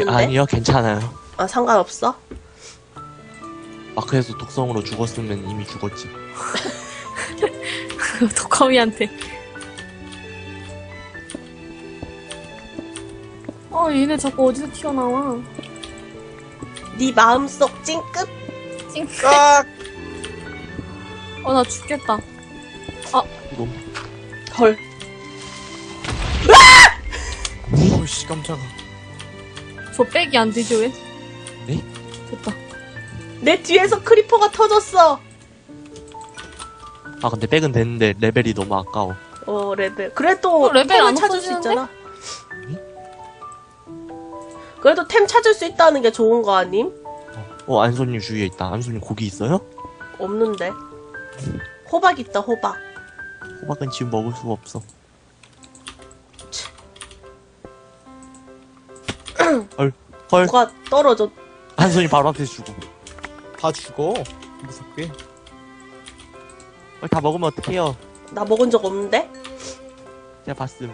있는데? 아니요, 괜찮아요. 아, 상관없어? 마크에서 독성으로 죽었으면 이미 죽었지. 도커미한테. 어, 얘네 자꾸 어디서 튀어나와. 네 마음속 찡끗? 찡긋. 깍! 어, 나 죽겠다. 너무. 헐. 어우씨, 깜짝아. 저 백이 안 되죠, 왜? 네? 됐다. 내 뒤에서 크리퍼가 터졌어. 아, 근데 백은 됐는데 레벨이 너무 아까워. 어, 레벨. 그래도 어, 레벨 템을 안 찾을 수 없어지는데? 있잖아. 그래도 템 찾을 수 있다는 게 좋은 거 아님? 어, 안소님 주위에 있다. 안소님 고기 있어요? 없는데. 호박 있다, 호박. 호박은 지금 먹을 수가 없어. 헐, 헐. 뭐가 떨어져. 안소님 바로 앞에서 죽어. 다 죽어. 무섭게. 헐, 다 먹으면 어떡해요? 나 먹은 적 없는데? 제가 봤음.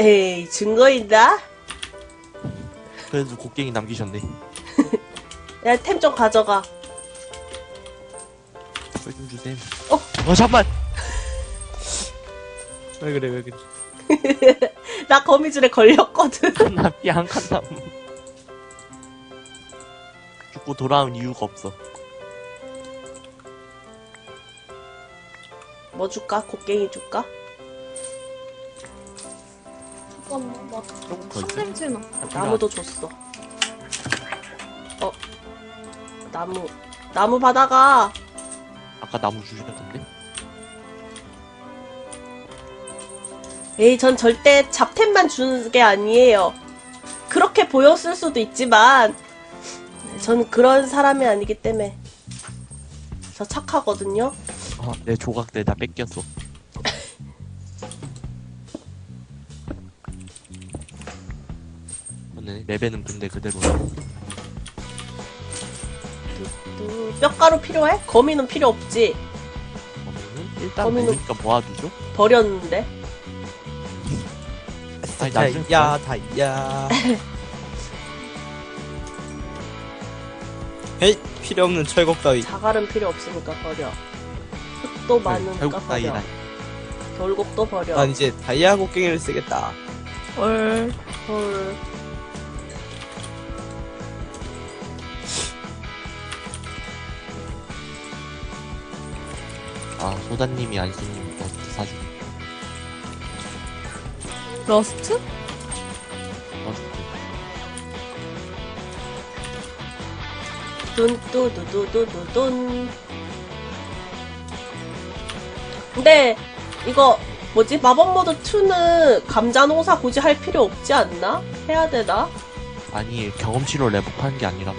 에이, 증거 있나? 그래도 곡괭이 남기셨네. 야, 템 좀 가져가. 헐 좀 주세요. 어? 어, 잠만! 왜 그래, 왜 그래. 나 거미줄에 걸렸거든. 나 피한 칸 남. 죽고 돌아온 이유가 없어. 뭐 줄까? 곡괭이 줄까? 잠깐만, 나 조금 더 있어. 냄새 나. 나무도 줬어. 어. 나무. 나무 받아가. 아까 나무 주셨던데? 에이, 전 절대 잡템만 주는 게 아니에요. 그렇게 보였을 수도 있지만, 전 그런 사람이 아니기 때문에. 저 착하거든요? 아, 내 조각들 다 뺏겼어. 오늘 레벨은 근데 그대로. 뚜, 뼈가루 필요해? 거미는 필요 없지. 그러면은 일단 거미는- 먹으니까 모아두죠? 버렸는데. 아니, 나중에 다이야, 다이야. 헤이, 필요 없는 철곡 따위. 자갈은 필요 없으니까 버려. 흙도 많으니까 네, 결국 버려. 따위라. 결국도 버려. 난 이제 다이아 곡괭이를 쓰겠다. 헐. 헐. 아, 소다님이 안 쓰는 러스트? 머스트. 뚠뚜두두두두둔. 근데 이거 뭐지 마법 모드 2는 감자 농사 굳이 할 필요 없지 않나? 해야 되나? 아니, 경험치로 레벨하는 게 아니라서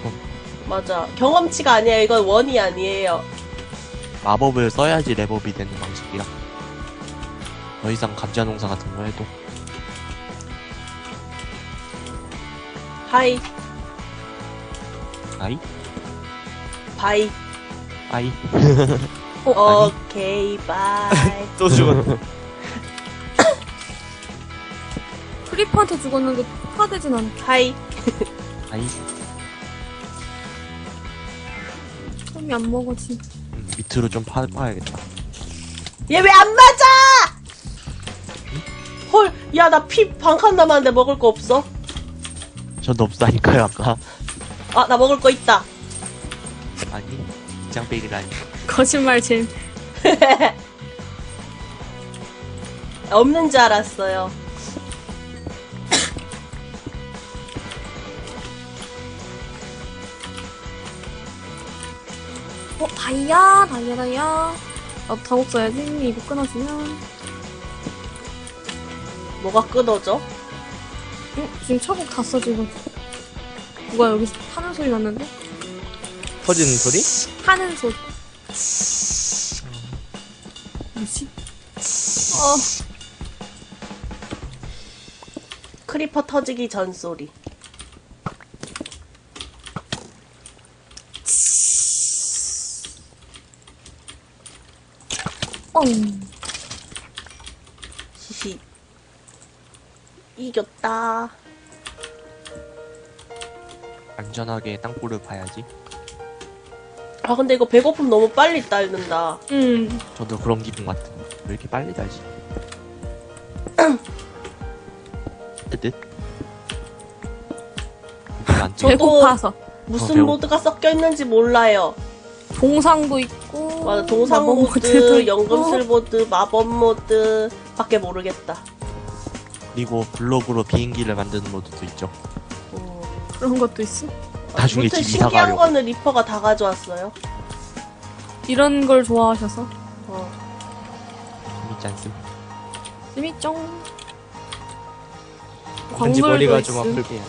맞아 경험치가 아니야 이건 원이 아니에요. 마법을 써야지 레벨이 되는 방식이라. 더 이상 감자 농사 같은 거 해도. 하이 아이? 바이 아이? 어, 오케이 바이. 또 죽었다. 크리퍼한테 죽었는데 파되진 않게. 하이 아이? tom이 안 먹어지. 음, 밑으로 좀 파, 파야겠다. 얘 왜 안 맞아? 헐, 야, 나 피 반 칸 남았는데 먹을 거 없어? 저도 없다니까요, 아까. 아, 나 먹을 거 있다. 아니, 장빼기라니. 거짓말 잼. 없는 줄 알았어요. 어, 다이아, 다이아, 다이아. 나도 다곡 써야지. 이거 끊어지면. 뭐가 끊어져? 응? 지금 차곡 다 써, 지금. 누가 여기서 타는 소리 났는데? 터지는 소리? 타는 소리. 뭐지? 어, 크리퍼 터지기 전 소리. 뻥. 이겼다. 안전하게 땅굴을 파야지. 아 근데 이거 배고픔 너무 빨리 딸는다. 음, 저도 그런 기분 같은. 왜 이렇게 빨리 달지? 안 저도- 배고파서. 무슨 어, 배고- 모드가 섞여 있는지 몰라요. 동상도 있고. 맞아 동상 마법 모드, 모드도 있고. 연금술 모드, 마법 모드 밖에 모르겠다. 그리고 블록으로 비행기를 만드는 모드도 있죠. 음. 그런 것도 있어. 나중에 아무튼 이사 신기한 가려고. 거는 리퍼가 다 가져왔어요. 이런 걸 좋아하셔서. 어. 재밌지 않습? 재밌죠? 왠지 머리가 좀 있음. 아플게요.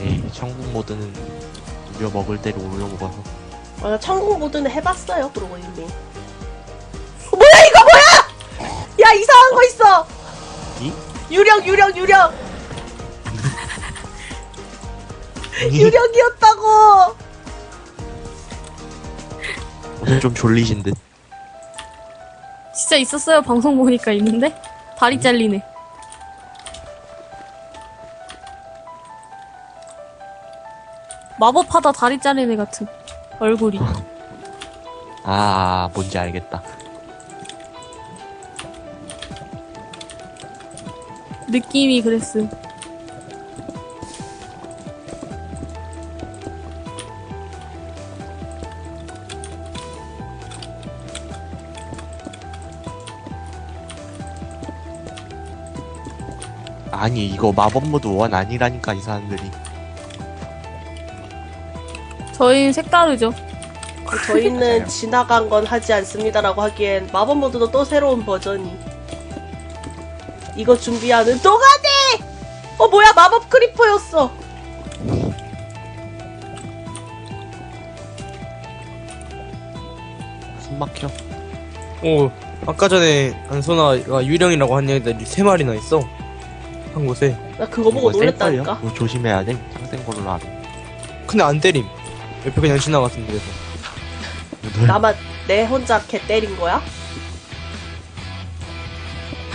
에이, 천국 모드는 우려 먹을 대로 올려먹어서. 맞아 천국 모드는 해봤어요. 그러고 이미. 어, 뭐야 이거 뭐야? 야 이상한 거 있어. 이? 유령 유령 유령 유령이었다고. 오늘 좀 졸리신 듯. 진짜 있었어요. 방송 보니까 있는데. 다리 잘리네. 마법하다 다리 애 같은 얼굴이. 아, 뭔지 알겠다. 느낌이 그랬음. 아니, 이거 마법 모드 원 아니라니까, 이 사람들이. 저희는 색다르죠. 저희는. 지나간 건 하지 않습니다라고 하기엔 마법 모드도 또 새로운 버전이. 이거 준비하는 동안에 어 뭐야 마법 크리퍼였어. 숨 막혀. 오, 아까 전에 안소나가 유령이라고 한 애들이 세 마리나 있어. 한 곳에. 나 그거 보고? 놀랬다니까. 이거 조심해야 돼. 상생 걸로 알아. 근데 안 때림. 옆에 그냥 지나갔는데. 그래서. 나만 내 혼자 걔 때린 거야?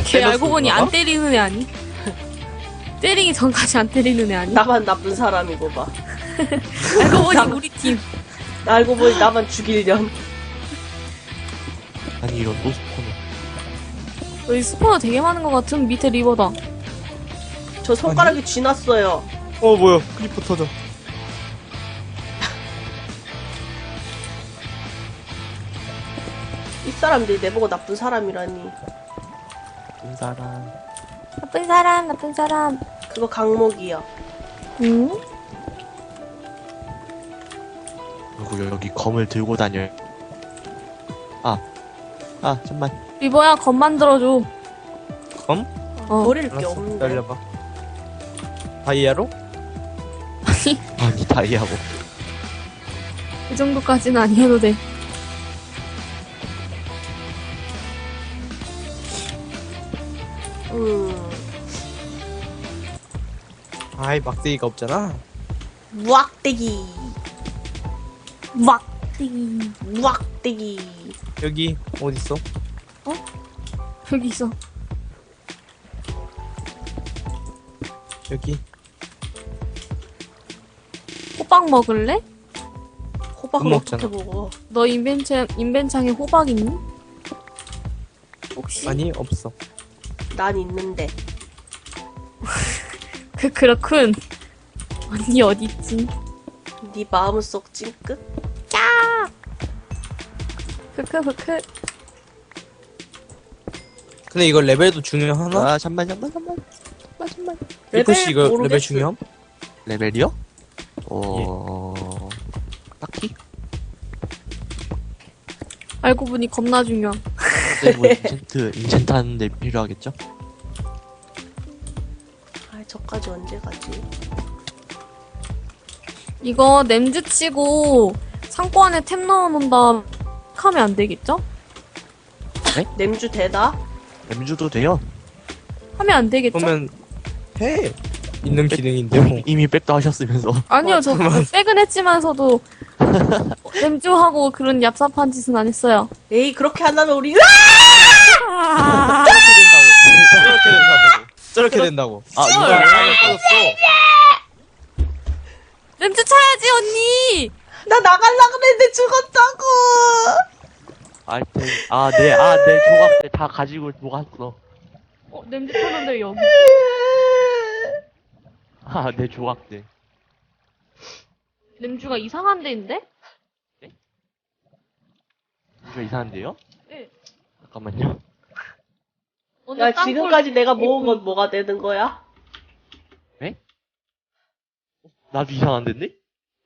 걔 알고 보니? 안 때리는 애 아니? 때리기 전까지 안 때리는 애 아니? 나만 나쁜 사람이고 봐. 알고 보니 우리 팀. 알고 보니 나만 죽일련. 아니, 이런 또 스포는. 여기 스포너 되게 많은 것 같은 밑에 리버다. 저 손가락이 쥐났어요. 어, 뭐야. 크리퍼 터져. 사람들이 내보고 나쁜 사람이라니. 이 사람. 나쁜 사람, 나쁜 사람. 그거 강목이야. 응? 그리고 여기 검을 들고 다녀. 아. 아, 잠만. 리버야, 검 만들어줘. 검? 어. 버릴 게 알았어. 없는데. 기다려봐. 다이아로? 아니, 다이아고. 그 정도까지는 아니어도 돼. 아이, 막대기가 없잖아. 무악대기. 막. 무악대기. 여기, 어딨어? 여기 있어. 여기. 호박 먹을래? 호박을 못 어떻게. 먹어? 너 인벤창, 인벤창에 호박 있니? 혹시? 아니, 없어. 난 있는데. 그, 그렇군. 언니 어딨지? 네 마음속 찡끗? 크크, 크크. 근데 이거 레벨도 중요하나? 아, 잠만, 잠만, 잠만. 잠만, 잠만. 리코씨 이거 레벨 모르겠어. 중요함? 레벨이요? 어, 딱히? 알고 보니 겁나 중요함. 근데 뭐 인챈트, 인챈트 하는데 필요하겠죠? 아, 저까지 언제 가지? 이거 냄즈 치고 창고 안에 템 넣어놓는다 하면 안 되겠죠? 냄주 되다? 램주도 돼요. 하면 안 되겠죠? 그러면, 해. 있는 기능인데, 뭐. 이미 백도 하셨으면서. 아니요, 저 백은 했지만서도 냄주하고 그런 얍삽한 짓은 안 했어요. 에이, 그렇게 한다면 우리, 으아! 저렇게 된다고. 아, 헐. 이거 화면 꺼졌어. 냄새 차야지, 언니! 나 나갈라 그랬는데 죽었다고. 아이템. 아, 네, 아, 내 조각들 다 가지고 녹았어. 어, 냄새 차는데 여기. 아, 내 조각들. 냄주가 이상한 데인데? 이거 이상한데요? 네. 잠깐만요. 야 지금까지 내가 모은 건 뭐가 되는 거야? 나도 이상한 데인데?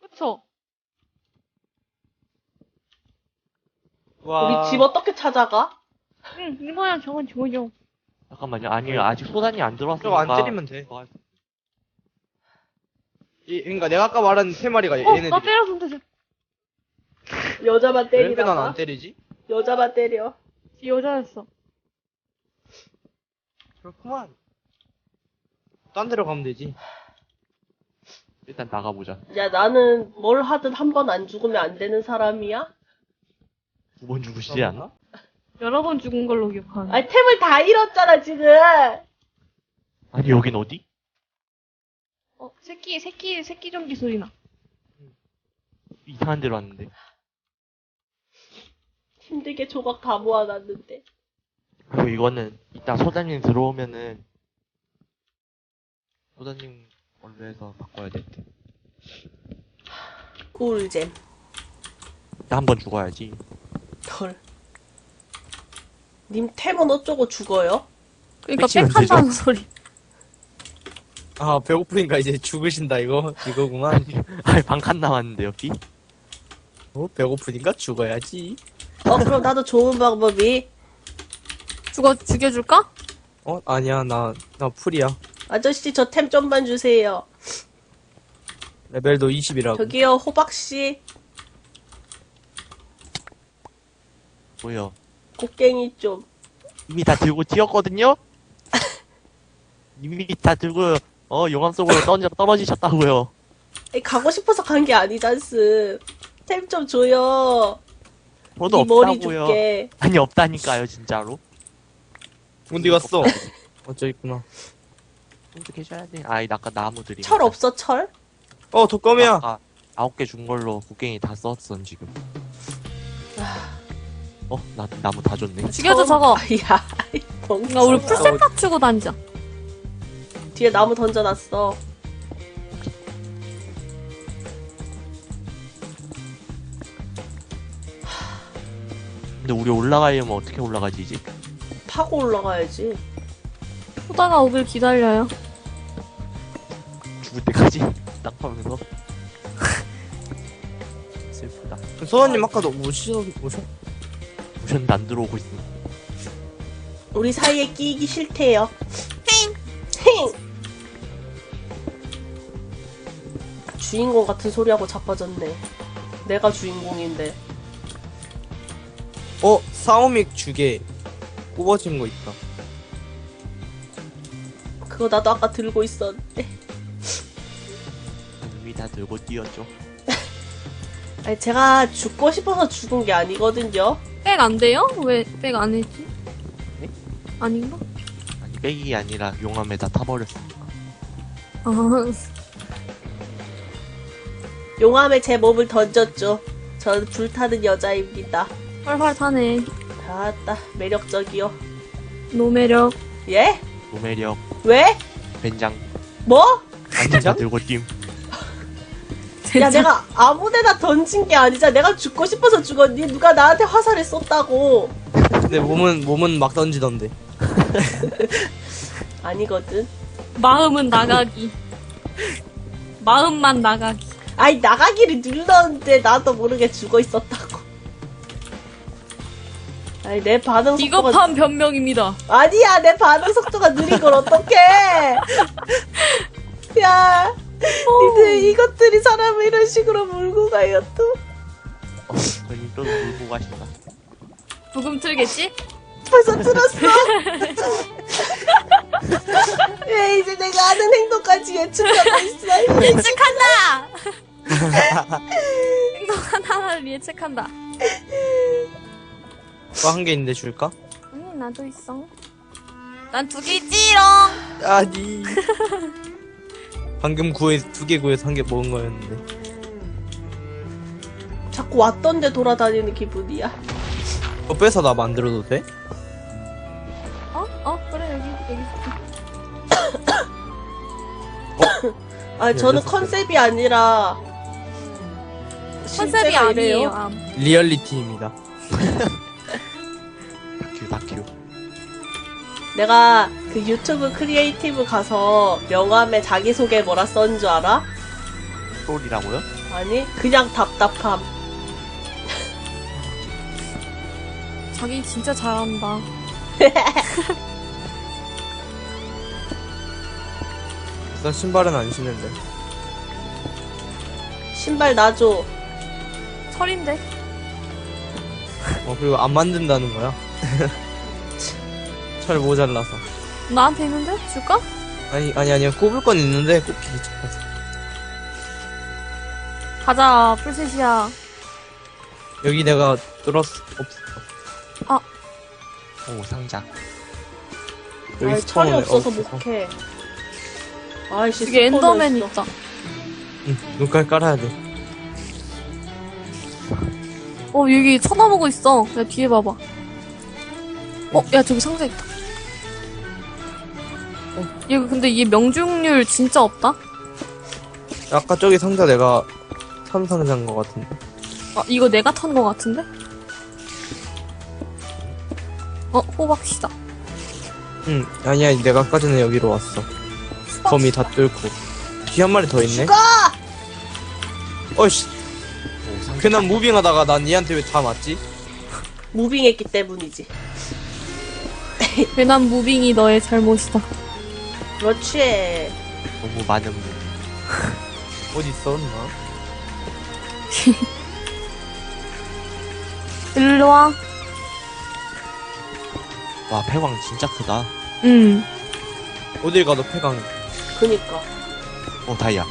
그쵸? 와. 우리 집 어떻게 찾아가? 응, 이거야, 저건 저거죠. 잠깐만요. 아니요, 아직 소단이 안 들어왔으니까. 저거 안 때리면 돼. 어, 이, 그러니까 내가 아까 말한 세 마리가 어, 얘네들이. 나 때렸으면 되지. 여자만 왜 난안 때리다가 때리지? 여자만 때려. 이 여자였어. 그렇구만. 딴 데로 가면 되지. 일단 나가보자. 야 나는 뭘 하든 한 번 안 죽으면 안 되는 사람이야? 두 번 죽으시지 않아? 여러 번 죽은 걸로 기억하는데. 아니 템을 다 잃었잖아 지금. 아니, 여긴 어디? 어, 새끼, 새끼, 새끼 전기 소리 나. 이상한 데로 왔는데. 힘들게 조각 다 모아놨는데. 그리고 이거는 이따 소단님 들어오면은 소단님 걸로 해서 바꿔야 될 때. 꿀잼. 일단 한번 죽어야지. 헐. 님 템은 어쩌고 죽어요? 그러니까 뺏기면 빽한다는 소리. 아, 배고프니까 이제 죽으신다, 이거. 이거구만. 아니, 반칸 남았는데요, 삐? 어, 배고프니까 죽어야지. 어 그럼 나도 좋은 방법이 죽어, 죽여줄까? 어, 아니야, 나, 나 풀이야. 아저씨 저 템 좀만 주세요. 레벨도 20이라고. 저기요 호박씨 뭐요? 곡괭이 좀. 이미 다 들고 튀었거든요? 이미 다 들고, 어, 용암 속으로 떨어, 떨어지셨다고요. 아니, 가고 싶어서 간 게 아니잖스. 템 좀 줘요. 저도 이 머리 없다고요. 줄게. 아니, 없다니까요, 진짜로. 어디 갔어? 어쩌 있구나. 어떻게 해줘야 돼? 아이, 아까 나무들이. 철 없어 철? 어, 독검이야. 아까 아홉 개 준 걸로 곡괭이 다 썼어, 지금. 어, 나, 나무 다 줬네. 죽여줘, 저거. 야, 이 멍청아. 야, 우리 풀셋 맞추고 다니자. 뒤에 나무 던져놨어. 근데 우리 올라가려면 어떻게 올라가지, 이제? 타고 올라가야지. 후다가 오길 기다려요. 죽을 때까지 땅 파면서. 슬프다. 소원님 아까도 오셔, 오셔? 우선 안 들어오고 있어. 우리 사이에 끼기 싫대요. 주인공 같은 소리하고 자빠졌네. 내가 주인공인데. 어, 사오믹 주게 뽑아진 거 있다. 그거 나도 아까 들고 있었는데. 이미 다 들고 뛰었죠. 아니, 제가 죽고 싶어서 죽은 게 아니거든요. 백 안 돼요? 왜 백 안 했지? 네? 아닌가? 아니, 백이 아니라 용암에다 타버렸으니까. 아, 용암에 제 몸을 던졌죠. 전 불타는 여자입니다. 활활 타네. 아따, 매력적이요. 노매력. 예? 노매력, 왜? 된장, 뭐? 진짜 들고 뛴. 야, 내가 아무 데나 던진 게 아니잖아. 내가 죽고 싶어서 죽었니? 누가 나한테 화살을 썼다고. 근데 몸은, 몸은 막 던지던데. 아니거든. 마음은 나가기. 마음만 나가기. 아니, 나가기를 눌렀는데 나도 모르게 죽어 있었다고. 아니, 내 반응 속도가. 비겁한 변명입니다. 아니야, 내 반응 속도가 느린 걸 어떡해! 야, 니들 이것들이 사람을 이런 식으로 몰고 가요, 또. 어, 또 물고 가신다. 부금 틀겠지? 벌써 들었어? 왜 이제 내가 하는 행동까지 예측하고 있어? 예측한다! 행동한 하나를 예측한다. 뭐한개 있는데 줄까? 아니, 나도 있어. 난 두개 있지롱. 아니. 방금 구해 두 개 구해서 한 개 먹은 거였는데. 자꾸 왔던데 돌아다니는 기분이야. 너 빼서 나 만들어도 돼? 어? 어? 그래 여기 여기. 아니 저는 열렸을 때. 컨셉이 아니라 컨셉이 실제가 아니에요. 이래요? 아, 리얼리티입니다. 다큐. 내가 그 유튜브 크리에이티브 가서 명함에 자기소개 뭐라 썼는 줄 알아? 똘이라고요? 아니 그냥 답답함. 자기 진짜 잘한다. 나 신발은 안 신는데. 신발 놔줘. 철인데. 어 그리고 안 만든다는 거야. 철 모자라서. 나한테 있는데? 줄까? 아니 아니 아니야 꼽을 건 있는데 꼽기 귀찮아서. 가자 풀셋이야. 여기 내가 뚫었어 없어. 오 상자. 여기 아이 철이 없어서 없어서. 못해. 아이씨 여기 엔더맨 있어. 있다. 응 눈깔 깔아야 돼. 어 여기 쳐다보고 있어. 야 뒤에 봐봐. 어, 야 저기 상자 있다. 어, 얘 근데 얘 명중률 진짜 없다. 아까 저기 상자 내가 산 상자인 것 같은데. 아 이거 내가 탄 거 같은데? 어 호박씨다. 응 아니야 내가 아까 전에 여기로 왔어. 거미 다 뚫고. 뒤한 마리 더 있네. 죽어! 어이씨 오 상자. 괜한 무빙하다가 난 얘한테 왜 다 맞지? 무빙했기 때문이지. 괜한 무빙이 너의 잘못이다. 그렇지. 너무 많은 무. 어디 있어 나? 일로 와. 와 폐광 진짜 크다. 응. 어딜 가도 폐광. 그니까. 오 다이아.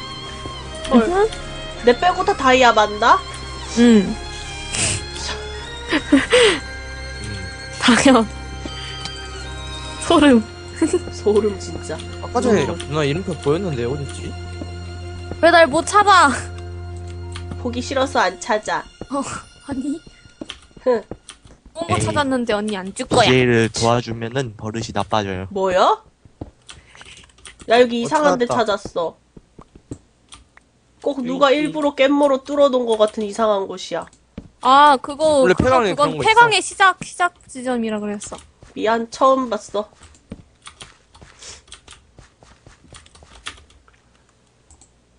헐. 내 빼고 다 다이아 만다? 응. 음. 당연. 소름. 소름 진짜. 아까 전에 누나 이름표 보였는데 어딨지? 왜 날 못 찾아? 보기 싫어서 안 찾아. 아니. 흥. 꼬고 에이. 찾았는데 언니 안 줄 거야. BJ를 도와주면은 버릇이 나빠져요. 뭐야? 야 여기 이상한 데 찾았다. 찾았어. 꼭 누가 여기. 일부러 깻모로 뚫어놓은 것 같은 이상한 곳이야. 아 그거 원래 그거 폐광에 그건 그런 거 폐광의 시작 시작 지점이라 그랬어. 미안 처음 봤어.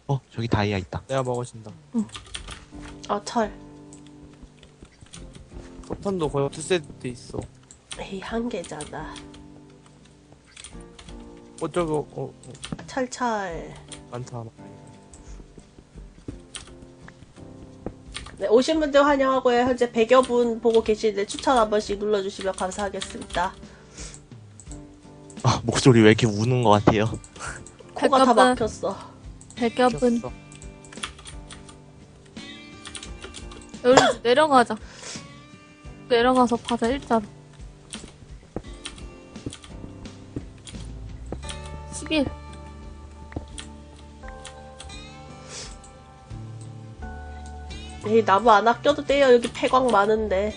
어 저기 다이아 있다. 내가 먹어준다. 아 철. 폭탄도 거의 두 세트 있어. 에이 한 개잖아. 어쩌고 어, 어 철철. 많다. 네, 오신 분들 환영하고요. 현재 100여 분 보고 계시는데 추천 한 번씩 눌러주시면 감사하겠습니다. 아 목소리 왜 이렇게 우는 것 같아요? 코가 다. 막혔어. 백여분 여기 내려가자. 내려가서 파자 일자로. 11. 에이 나무 안 아껴도 돼요. 여기 폐광 많은데.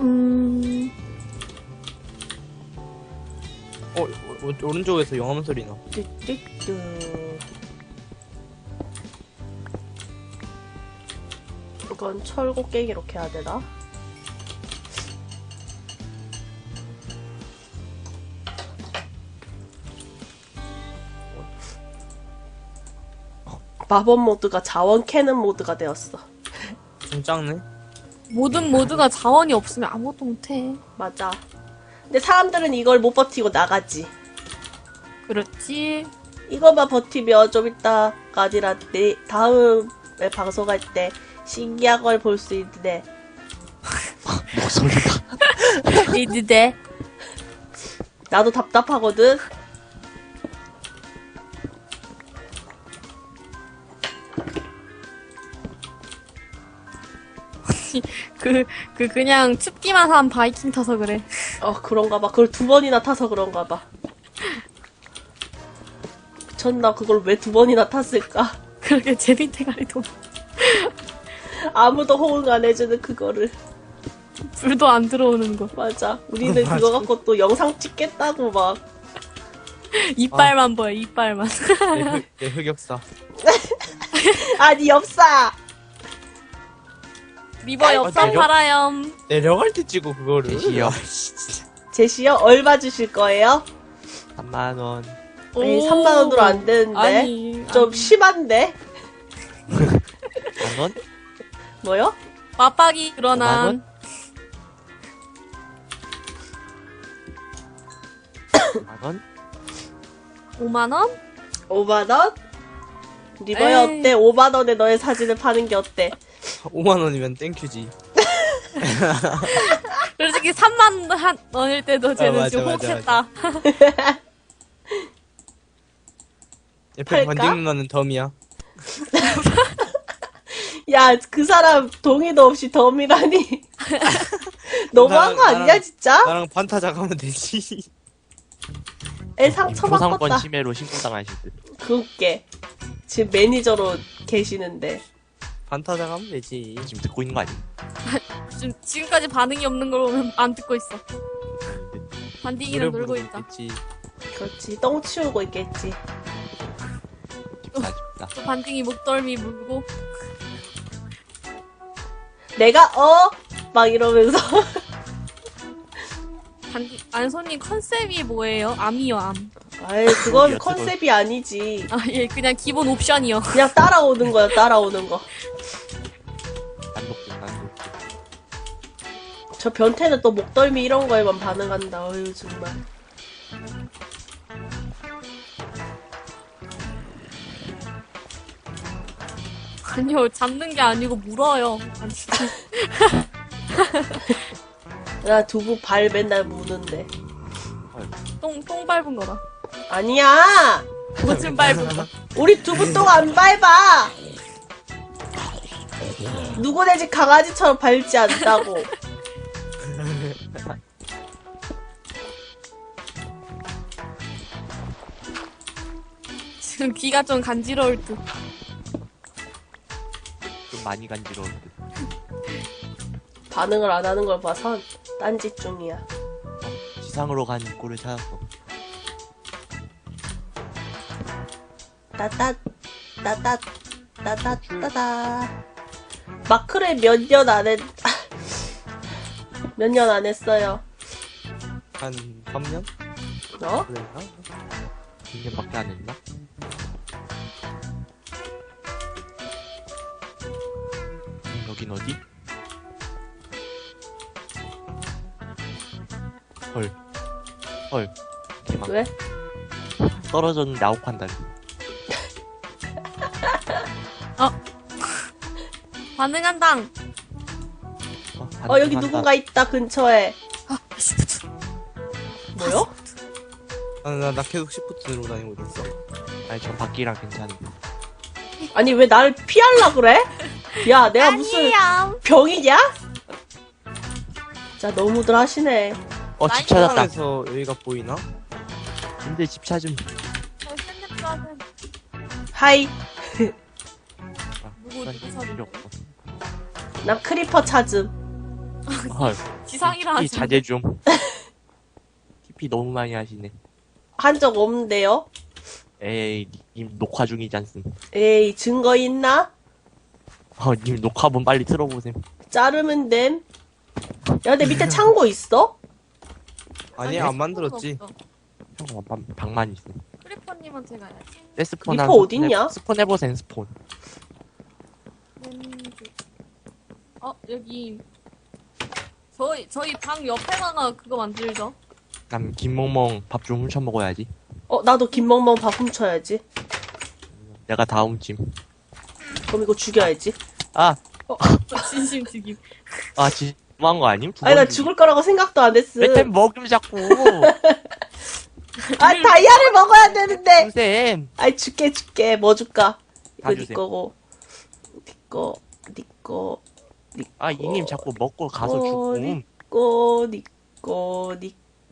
음. 어, 어, 어, 오른쪽에서 영암 소리 나. 뚜뚜뚜. 이건 철곡갱이 이렇게 해야 되나? 마법 모드가 자원 캐는 모드가 되었어. 좀 작네. 모든 모드가 자원이 없으면 아무것도 못해. 맞아. 근데 사람들은 이걸 못 버티고 나가지. 그렇지. 이것만 버티면 좀 이따가 아니라 내 다음에 방송할 때 신기한 걸 볼 수 있는데 목소리가. 이드대. 나도 답답하거든. 그, 그, 그냥 춥기만 한 바이킹 타서 그래. 어, 그런가 봐. 그걸 두 번이나 타서 그런가 봐. 미쳤나? 그걸 왜 두 번이나 탔을까? 그렇게 제비 대가리 도 아무도 호응 안 해주는 그거를. 불도 안 들어오는 거. 맞아. 우리는 맞아. 그거 갖고 또 영상 찍겠다고 막. 이빨만 보여, 이빨만. 내, 흑, 내 흑역사. 아니, 엽사! 리버 엽산 내려- 팔아요. 내려갈 때 찍어 그거를. 대시요. 제시요? 얼마 주실 거예요? 3만 원. 아니, 3만원으로 안 되는데. 아니, 좀 아니. 심한데? 만원? 뭐요? 맞박이 오만 그러나 원? 만원? 5만원? 5만원? 리버야 에이. 어때? 5만원에 너의 사진을 파는 게 어때? 5만 원이면 땡큐지. 솔직히 3만 한 원일 때도 쟤는 맞아, 좀 맞아, 혹했다. 팔까? 옆에 관딩 누나는 덤이야. 야, 그 사람 동의도 없이 덤이라니. 너무한 거 나랑- 아니냐, 나랑- 진짜? 나랑 반타 작 하면 되지. 애 초상권 컸다. 침해로 신고당하실 듯. 그게 지금 매니저로 계시는데. 반타작 하면 되지. 지금 듣고 있는 거 아니? 지금, 지금까지 반응이 없는 걸 보면 안 듣고 있어. 반딩이랑 노래 놀고 부르고 있다. 있겠지. 그렇지. 똥 치우고 있겠지. 집사. 또 반딩이 목덜미 물고. 내가 어? 막 이러면서. 반딩, 안소님 컨셉이 뭐예요? 암이요, 암. 아이, 그건 컨셉이 아니지. 아, 예, 그냥 기본 옵션이요. 그냥 따라오는 거야, 따라오는 거. 저 변태는 또 목덜미 이런 거에만 반응한다. 어휴, 정말. 아니요, 잡는 게 아니고 물어요. 나 두부 발 맨날 무는데. 똥, 똥 밟은 거다. 아니야! 무슨 밟은 거. 우리 두부 똥 안 밟아! 누구네 집 강아지처럼 밟지 않다고. 지금 귀가 좀 간지러울 듯. 좀 많이 간지러울 듯. 반응을 안 하는 걸 봐선 딴짓 중이야. 어, 지상으로 간 입구를 찾았어. 따따, 따따, 따따, 따따. 마크를 몇 년 안 했, 몇 년 안 했어요. 한 3년? 어? 그랬나? 2년밖에 안 했나? 음, 여긴 어디? 헐. 헐. 대박. 왜? 떨어졌는데 아홉 판다리. 반응한당. 어, 어, 여기 누군가 있다, 근처에. 아, 시프트. 뭐요? 아, 나, 나 계속 시프트 누르고 다니고 있어. 아니, 전 바퀴랑 괜찮은데. 아니, 왜 나를 피할라 그래? 야, 내가 무슨. 병이냐? 진짜 너무들 하시네. 어, 집 찾았다. 에서 여기가 보이나? 근데 집 찾음. 하이, 아, 누구, 누구 좀 사진? 필요 없어. 나 크리퍼 찾음. 헐. 지상이라 하지. 자제 좀. TP 너무 많이 하시네. 한 적 없는데요? 에이, 님 녹화 중이지 않습. 에이, 증거 있나? 어, 님 녹화본 빨리 틀어보셈. 자르면 됨. 야, 근데 밑에 창고 있어? 아니, 안 만들었지. 형, 방, 방만 있어. 크리퍼님한테 가야지. 스폰 리퍼 어딨냐? 스폰 해보셈, 스폰. 어, 여기. 저희, 저희 방 옆에다가 그거 만들죠. 남 김멍멍 밥 좀 훔쳐 먹어야지. 어, 나도 김멍멍 밥 훔쳐야지. 내가 다음 찜. 그럼 이거 죽여야지. 아, 진심 죽임. 아, 지만 거 아님? 두 아니, 나 번 죽을 거라고 생각도 안 했음. 왜템 먹음 자꾸. 아, 다이아를 먹어야 되는데! 쌤. 아이, 줄게, 줄게. 뭐 줄까? 이거 다네 주세요. 거고. 네 거, 네 거, 아 이님 자꾸 먹고 가서 어, 죽고 니꺼, 니꺼, 니꺼.